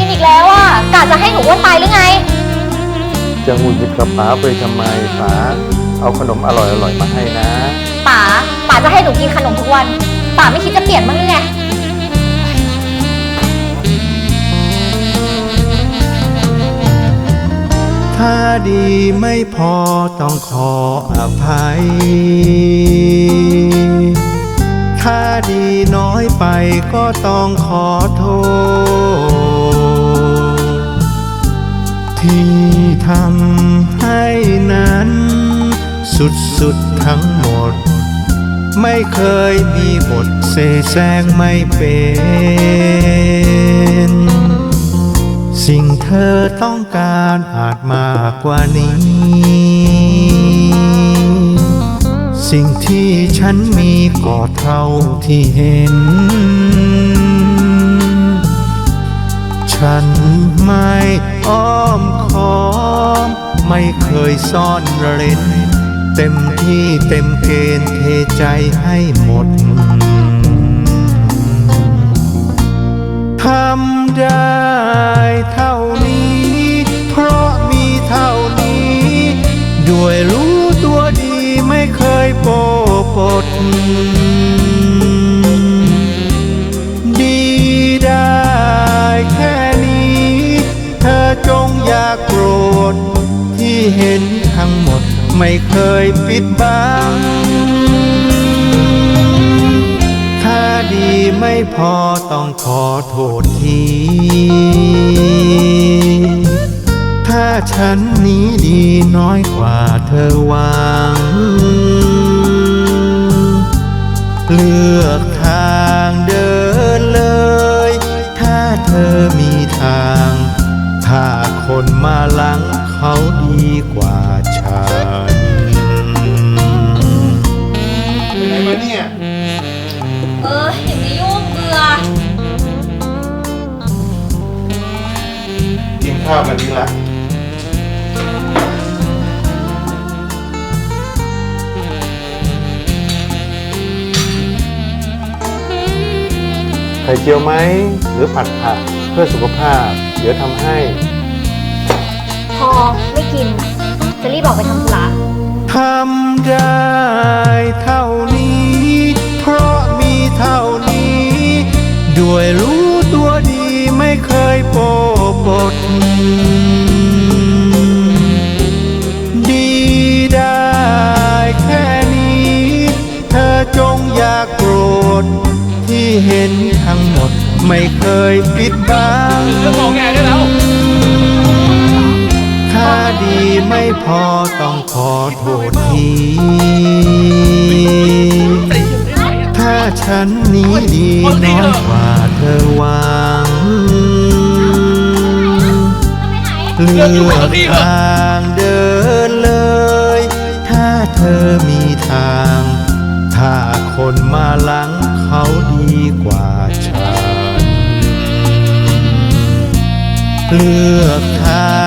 มาให้หนูกินอีกแล้วอะกะจะให้หนูอ้วนตายหรือไง จะหงุดหงิดกับป๋าไปทำไมป๋าเอาขนมอร่อยๆมาให้นะ ป๋า ป๋าจะให้หนูกินขนมทุกวัน ป๋าไม่คิดจะเปลี่ยนบ้างหรือไง ถ้าดีไม่พอต้องขออภัย ถ้าดีน้อยไปก็ต้องขอโทษ ที่ทำให้นั้น สุดๆทั้งหมด ไม่เคยมีบทเสแสร้งไม่เป็น สิ่งเธอต้องการอาจมากกว่านี้ สิ่งที่ฉันมีก็เท่าที่เห็น ฉันไม่อ้อมค้อม ไม่เคยซ่อนเร้น เต็มที่เต็มเกณฑ์เทใจให้หมดทำได้เท่านี้ เพราะมีเท่านี้ ด้วยรู้ตัวดีไม่เคยโปปด โกรธ ที่เห็นทั้งหมดไม่เคยปิดบัง ถ้าดีไม่พอต้องขอโทษที ถ้าฉันนี้ดีน้อยกว่าเธอว่า มาหลังเขาดีกว่าฉันไหนมาเนี่ย เอออย่ามายุ่งเบื่อ กินข้าวกันดีละไข่เจียวไหม หรือผัดผักเพื่อสุขภาพ เดี๋ยวทำให้ พอไม่กิน จะรีบออกไปทำธุระ ทำได้เท่านี้ เพราะมีเท่านี้ ด้วยรู้ตัวดีไม่เคยโปปดดีได้แค่นี้ เธอจงอย่ากโกรธ ที่เห็นทั้งหมดไม่เคยปิดบัง ดีไม่พอต้องขอโทษที ถ้าฉันนี้ดีน้อยกว่าเธอหวังเลือกทางเดินเลย ถ้าเธอมีทาง ถ้าคนมาหลังเขาดีกว่าฉัน เลือกทาง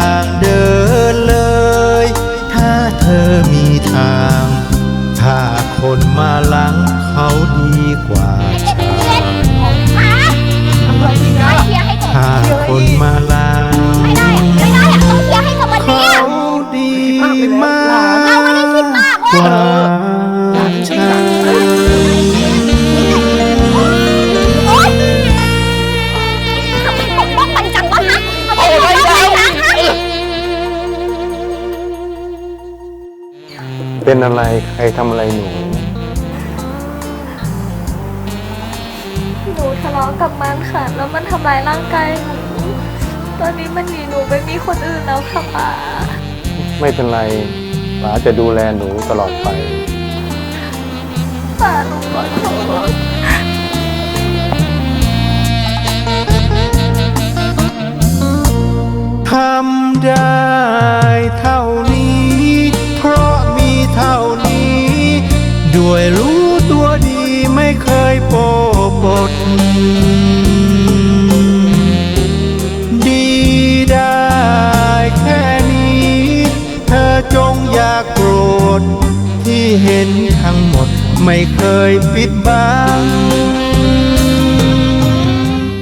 กเว้กยว่าฉันโอ๊ยทำไมปกป้องมันจังวะฮะทำไมปกป้องมันจังฮะ เป็นอะไรใครทำอะไรหนู หนูทะเลาะกับมันค่ะ แล้วมันทำร้ายร่างกายหนู ตอนนี้มันหนีหนูไปมีคนอื่นแล้วค่ะป๋า ไม่เป็นไร ป๋าจะดูแลหนูตลอดไปป๋าหนูขอโทษทำได้เท่านี้ เพราะมีเท่านี้ ด้วยรู้ตัวดีไม่เคยโปปดดี เห็นทั้งหมดไม่เคยปิดบัง